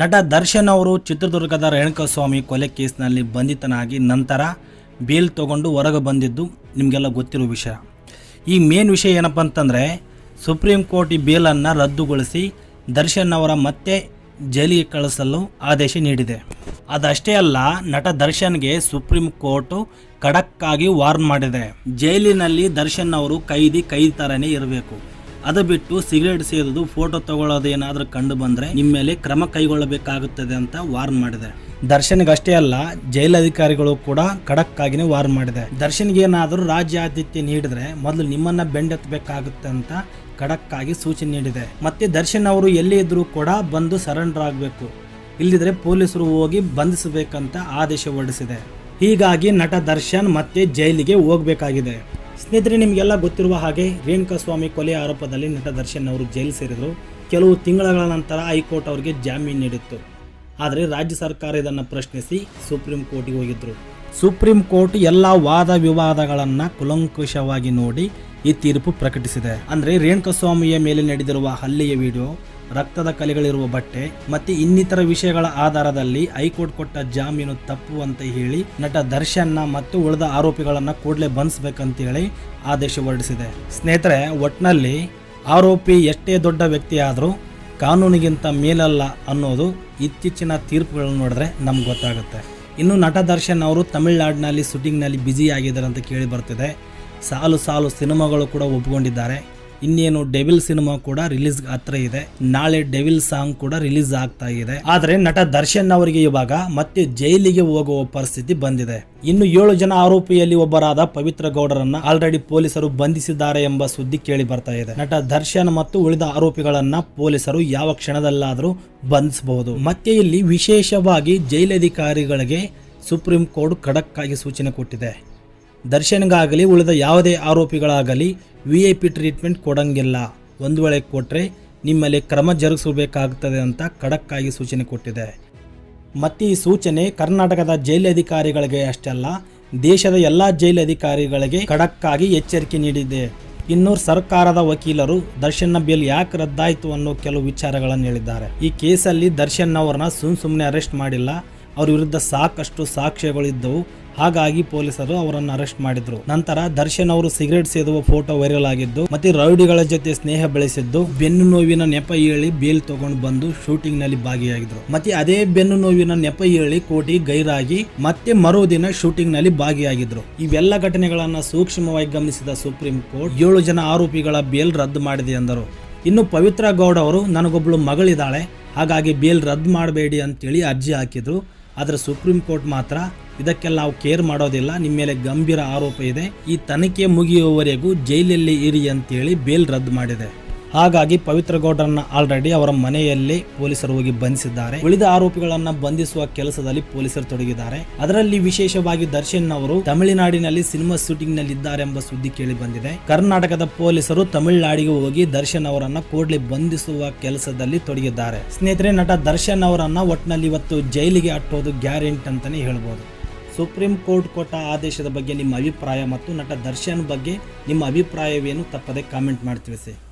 ನಟ ದರ್ಶನ್ ಅವರು ಚಿತ್ರದುರ್ಗದ ರೇಣುಕಸ್ವಾಮಿ ಕೊಲೆ ಕೇಸ್ನಲ್ಲಿ ಬಂಧಿತನಾಗಿ ನಂತರ ಬೇಲ್ ತಗೊಂಡು ಹೊರಗೆ ಬಂದಿದ್ದು ನಿಮಗೆಲ್ಲ ಗೊತ್ತಿರೋ ವಿಷಯ. ಈ ಮೇನ್ ವಿಷಯ ಏನಪ್ಪ ಅಂತಂದರೆ ಸುಪ್ರೀಂ ಕೋರ್ಟ್ ಈ ಬೇಲನ್ನು ರದ್ದುಗೊಳಿಸಿ ದರ್ಶನ್ ಅವರ ಮತ್ತೆ ಜೈಲಿಗೆ ಕಳಿಸಲು ಆದೇಶ ನೀಡಿದೆ. ಅದಷ್ಟೇ ಅಲ್ಲ, ನಟ ದರ್ಶನ್ಗೆ ಸುಪ್ರೀಂ ಕೋರ್ಟು ಖಡಕ್ಕಾಗಿ ವಾರ್ನ್ ಮಾಡಿದೆ. ಜೈಲಿನಲ್ಲಿ ದರ್ಶನ್ ಅವರು ಕೈದಿ ಕೈದಿ ಥರನೇ ಇರಬೇಕು. ಅದು ಬಿಟ್ಟು ಸಿಗರೇಟ್ ಸೇದೋದು ಫೋಟೋ ತಗೊಳ್ಳೋದು ಏನಾದರೂ ಕಂಡು ಬಂದರೆ ನಿಮ್ಮ ಮೇಲೆ ಕ್ರಮ ಕೈಗೊಳ್ಳಬೇಕಾಗುತ್ತದೆ ಅಂತ ವಾರ್ನ್ ಮಾಡಿದೆ. ದರ್ಶನ್ಗಷ್ಟೇ ಅಲ್ಲ, ಜೈಲಧಿಕಾರಿಗಳು ಕೂಡ ಖಡಕ್ ಆಗಿನೇ ವಾರ್ನ್ ಮಾಡಿದೆ. ದರ್ಶನ್ಗೆ ಏನಾದರೂ ರಾಜ್ಯ ಆದ್ಯತೆ ನೀಡಿದ್ರೆ ಮೊದಲು ನಿಮ್ಮನ್ನ ಬೆಂಡೆತ್ತಬೇಕಾಗುತ್ತೆ ಅಂತ ಖಡಕ್ ಆಗಿ ಸೂಚನೆ ನೀಡಿದೆ. ಮತ್ತೆ ದರ್ಶನ್ ಅವರು ಎಲ್ಲಿ ಇದ್ರೂ ಕೂಡ ಬಂದು ಸರೆಂಡರ್ ಆಗಬೇಕು. ಇಲ್ಲದಿದ್ರೆ ಪೊಲೀಸರು ಹೋಗಿ ಬಂಧಿಸಬೇಕಂತ ಆದೇಶ ಹೊರಡಿಸಿದೆ. ಹೀಗಾಗಿ ನಟ ದರ್ಶನ್ ಮತ್ತೆ ಜೈಲಿಗೆ ಹೋಗಬೇಕಾಗಿದೆ. ಸ್ನೇಹಿತರೆ, ನಿಮಗೆಲ್ಲ ಗೊತ್ತಿರುವ ಹಾಗೆ ರೇಣುಕಾಸ್ವಾಮಿ ಕೊಲೆ ಆರೋಪದಲ್ಲಿ ನಟ ದರ್ಶನ್ ಅವರು ಜೈಲು ಸೇರಿದರು. ಕೆಲವು ತಿಂಗಳ ನಂತರ ಹೈಕೋರ್ಟ್ ಅವರಿಗೆ ಜಾಮೀನು ನೀಡಿತ್ತು. ಆದರೆ ರಾಜ್ಯ ಸರ್ಕಾರ ಇದನ್ನು ಪ್ರಶ್ನಿಸಿ ಸುಪ್ರೀಂ ಕೋರ್ಟಿಗೆ ಹೋಗಿದ್ದರು ಸುಪ್ರೀಂ ಕೋರ್ಟ್ ಎಲ್ಲ ವಾದ ವಿವಾದಗಳನ್ನು ಕುಲಂಕುಷವಾಗಿ ನೋಡಿ ಈ ತೀರ್ಪು ಪ್ರಕಟಿಸಿದೆ. ಅಂದರೆ ರೇಣುಕಸ್ವಾಮಿಯ ಮೇಲೆ ನಡೆದಿರುವ ಹಲ್ಲೆಯ ವಿಡಿಯೋ ರಕ್ತದ ಕಲೆಗಳಿರುವ ಬಟ್ಟೆ ಮತ್ತೆ ಇನ್ನಿತರ ವಿಷಯಗಳ ಆಧಾರದಲ್ಲಿ ಹೈಕೋರ್ಟ್ ಕೊಟ್ಟ ಜಾಮೀನು ತಪ್ಪು ಅಂತ ಹೇಳಿ ನಟ ದರ್ಶನ್ನ ಮತ್ತು ಉಳಿದ ಆರೋಪಿಗಳನ್ನ ಕೂಡಲೇ ಬಂಧಿಸಬೇಕಂತೇಳಿ ಆದೇಶ ಹೊರಡಿಸಿದೆ. ಸ್ನೇಹಿತರೆ, ಒಟ್ನಲ್ಲಿ ಆರೋಪಿ ಎಷ್ಟೇ ದೊಡ್ಡ ವ್ಯಕ್ತಿ ಆದರೂ ಕಾನೂನಿಗಿಂತ ಮೇಲಲ್ಲ ಅನ್ನೋದು ಇತ್ತೀಚಿನ ತೀರ್ಪುಗಳನ್ನು ನೋಡಿದ್ರೆ ನಮ್ಗೆ ಗೊತ್ತಾಗುತ್ತೆ. ಇನ್ನು ನಟ ದರ್ಶನ್ ಅವರು ತಮಿಳುನಾಡಿನಲ್ಲಿ ಶೂಟಿಂಗ್ನಲ್ಲಿ ಬ್ಯುಸಿ ಆಗಿದ್ದಾರೆ ಅಂತ ಕೇಳಿ ಬರ್ತಿದೆ ಸಾಲು ಸಾಲು ಸಿನಿಮಾಗಳು ಕೂಡ ಒಪ್ಕೊಂಡಿದ್ದಾರೆ ಇನ್ನೇನು ಡೆವಿಲ್ ಸಿನಿಮಾ ಕೂಡ ರಿಲೀಸ್ ಹತ್ರ ಇದೆ. ನಾಳೆ ಡೆವಿಲ್ ಸಾಂಗ್ ಕೂಡ ರಿಲೀಸ್ ಆಗ್ತಾ ಇದೆ. ಆದ್ರೆ ನಟ ದರ್ಶನ್ ಅವರಿಗೆ ಇವಾಗ ಮತ್ತೆ ಜೈಲಿಗೆ ಹೋಗುವ ಪರಿಸ್ಥಿತಿ ಬಂದಿದೆ. ಇನ್ನು ಏಳು ಜನ ಆರೋಪಿಯಲ್ಲಿ ಒಬ್ಬರಾದ ಪವಿತ್ರ ಗೌಡರನ್ನ ಆಲ್ರೆಡಿ ಪೊಲೀಸರು ಬಂಧಿಸಿದ್ದಾರೆ ಎಂಬ ಸುದ್ದಿ ಕೇಳಿ ಬರ್ತಾ ಇದೆ. ನಟ ದರ್ಶನ್ ಮತ್ತು ಉಳಿದ ಆರೋಪಿಗಳನ್ನ ಪೊಲೀಸರು ಯಾವ ಕ್ಷಣದಲ್ಲಾದರೂ ಬಂಧಿಸಬಹುದು. ಮತ್ತೆ ಇಲ್ಲಿ ವಿಶೇಷವಾಗಿ ಜೈಲಧಿಕಾರಿಗಳಿಗೆ ಸುಪ್ರೀಂ ಕೋರ್ಟ್ ಖಡಕ್ಕಾಗಿ ಸೂಚನೆ ಕೊಟ್ಟಿದೆ. ದರ್ಶನ್ಗಾಗಲಿ ಉಳಿದ ಯಾವುದೇ ಆರೋಪಿಗಳಾಗಲಿ ವಿ ಐ ಪಿ ಟ್ರೀಟ್ಮೆಂಟ್ ಕೊಡೋಂಗಿಲ್ಲ. ಒಂದು ವೇಳೆ ಕೊಟ್ಟರೆ ನಿಮ್ಮಲ್ಲಿ ಕ್ರಮ ಜರುಗಿಸಬೇಕಾಗುತ್ತದೆ ಅಂತ ಖಡಕ್ಕಾಗಿ ಸೂಚನೆ ಕೊಟ್ಟಿದೆ. ಮತ್ತು ಈ ಸೂಚನೆ ಕರ್ನಾಟಕದ ಜೈಲಧಿಕಾರಿಗಳಿಗೆ ಅಷ್ಟೇ ಅಲ್ಲ, ದೇಶದ ಎಲ್ಲ ಜೈಲಧಿಕಾರಿಗಳಿಗೆ ಅಧಿಕಾರಿಗಳಿಗೆ ಆಗಿ ಎಚ್ಚರಿಕೆ ನೀಡಿದೆ. ಇನ್ನು ಸರ್ಕಾರದ ವಕೀಲರು, ದರ್ಶನ್ನ ಬಿಲ್ ಯಾಕೆ ರದ್ದಾಯಿತು ಅನ್ನೋ ಕೆಲವು ವಿಚಾರಗಳನ್ನು ಹೇಳಿದ್ದಾರೆ. ಈ ಕೇಸಲ್ಲಿ ದರ್ಶನ್ ಅವರನ್ನ ಸುಮ್ ಸುಮ್ಮನೆ ಅರೆಸ್ಟ್ ಮಾಡಿಲ್ಲ. ಅವ್ರ ವಿರುದ್ಧ ಸಾಕಷ್ಟು ಸಾಕ್ಷ್ಯಗಳಿದ್ದವು. ಹಾಗಾಗಿ ಪೊಲೀಸರು ಅವರನ್ನು ಅರೆಸ್ಟ್ ಮಾಡಿದ್ರು. ನಂತರ ದರ್ಶನ್ ಅವರು ಸಿಗರೇಟ್ ಸೇದುವ ಫೋಟೋ ವೈರಲ್ ಆಗಿದ್ದು, ಮತ್ತೆ ರೌಡಿಗಳ ಜೊತೆ ಸ್ನೇಹ ಬೆಳೆಸಿದ್ದು, ಬೆನ್ನು ನೋವಿನ ನೆಪ ಹೇಳಿ ಬೇಲ್ ತಗೊಂಡು ಬಂದು ಶೂಟಿಂಗ್ನಲ್ಲಿ ಭಾಗಿಯಾಗಿದ್ರು. ಮತ್ತೆ ಅದೇ ಬೆನ್ನು ನೋವಿನ ನೆಪ ಹೇಳಿ ಕೋಟಿ ಗೈರಾಗಿ ಮತ್ತೆ ಮರುದಿನ ಶೂಟಿಂಗ್ನಲ್ಲಿ ಭಾಗಿಯಾಗಿದ್ರು. ಇವೆಲ್ಲ ಘಟನೆಗಳನ್ನ ಸೂಕ್ಷ್ಮವಾಗಿ ಗಮನಿಸಿದ ಸುಪ್ರೀಂ ಕೋರ್ಟ್ ಏಳು ಜನ ಆರೋಪಿಗಳ ಬೇಲ್ ರದ್ದು ಮಾಡಿದೆ ಎಂದರು. ಇನ್ನು ಪವಿತ್ರ ಗೌಡ ಅವರು ನನಗೊಬ್ಬಳು ಮಗಳಿದ್ದಾಳೆ ಹಾಗಾಗಿ ಬೇಲ್ ರದ್ದು ಮಾಡಬೇಡಿ ಅಂತೇಳಿ ಅರ್ಜಿ ಹಾಕಿದ್ರು. ಆದರೆ ಸುಪ್ರೀಂ ಕೋರ್ಟ್ ಮಾತ್ರ ಇದಕ್ಕೆಲ್ಲ ನಾವು ಕೇರ್ ಮಾಡೋದಿಲ್ಲ. ನಿಮ್ಮ ಮೇಲೆ ಗಂಭೀರ ಆರೋಪ ಇದೆ. ಈ ತನಿಖೆ ಮುಗಿಯುವವರೆಗೂ ಜೈಲಲ್ಲಿ ಇರಿ ಅಂತೇಳಿ ಬೇಲ್ ರದ್ದು ಮಾಡಿದೆ. ಹಾಗಾಗಿ ಪವಿತ್ರ ಗೌಡರನ್ನ ಆಲ್ರೆಡಿ ಅವರ ಮನೆಯಲ್ಲಿ ಪೊಲೀಸರು ಹೋಗಿ ಬಂಧಿಸಿದ್ದಾರೆ. ಉಳಿದ ಆರೋಪಿಗಳನ್ನ ಬಂಧಿಸುವ ಕೆಲಸದಲ್ಲಿ ಪೊಲೀಸರು ತೊಡಗಿದ್ದಾರೆ. ಅದರಲ್ಲಿ ವಿಶೇಷವಾಗಿ ದರ್ಶನ್ ಅವರು ತಮಿಳುನಾಡಿನಲ್ಲಿ ಸಿನಿಮಾ ಶೂಟಿಂಗ್ನಲ್ಲಿ ಇದ್ದಾರೆ ಎಂಬ ಸುದ್ದಿ ಕೇಳಿ ಬಂದಿದೆ. ಕರ್ನಾಟಕದ ಪೊಲೀಸರು ತಮಿಳುನಾಡಿಗೆ ಹೋಗಿ ದರ್ಶನ್ ಅವರನ್ನ ಕೂಡಲೇ ಬಂಧಿಸುವ ಕೆಲಸದಲ್ಲಿ ತೊಡಗಿದ್ದಾರೆ. ಸ್ನೇಹಿತರೆ, ನಟ ದರ್ಶನ್ ಅವರನ್ನ ಒಟ್ಟಿನಲ್ಲಿ ಇವತ್ತು ಜೈಲಿಗೆ ಅಟ್ಟೋದು ಗ್ಯಾರಂಟಿ ಅಂತಾನೆ ಹೇಳ್ಬೋದು. ಸುಪ್ರೀಂ ಕೋರ್ಟ್ ಕೊಟ್ಟ ಆದೇಶದ ಬಗ್ಗೆ ನಿಮ್ಮ ಅಭಿಪ್ರಾಯ ಮತ್ತು ನಟ ದರ್ಶನ್ ಬಗ್ಗೆ ನಿಮ್ಮ ಅಭಿಪ್ರಾಯವೇನು ತಪ್ಪದೆ ಕಾಮೆಂಟ್ ಮಾಡ್ತೀವಿ ತಿಳಿಸಿ.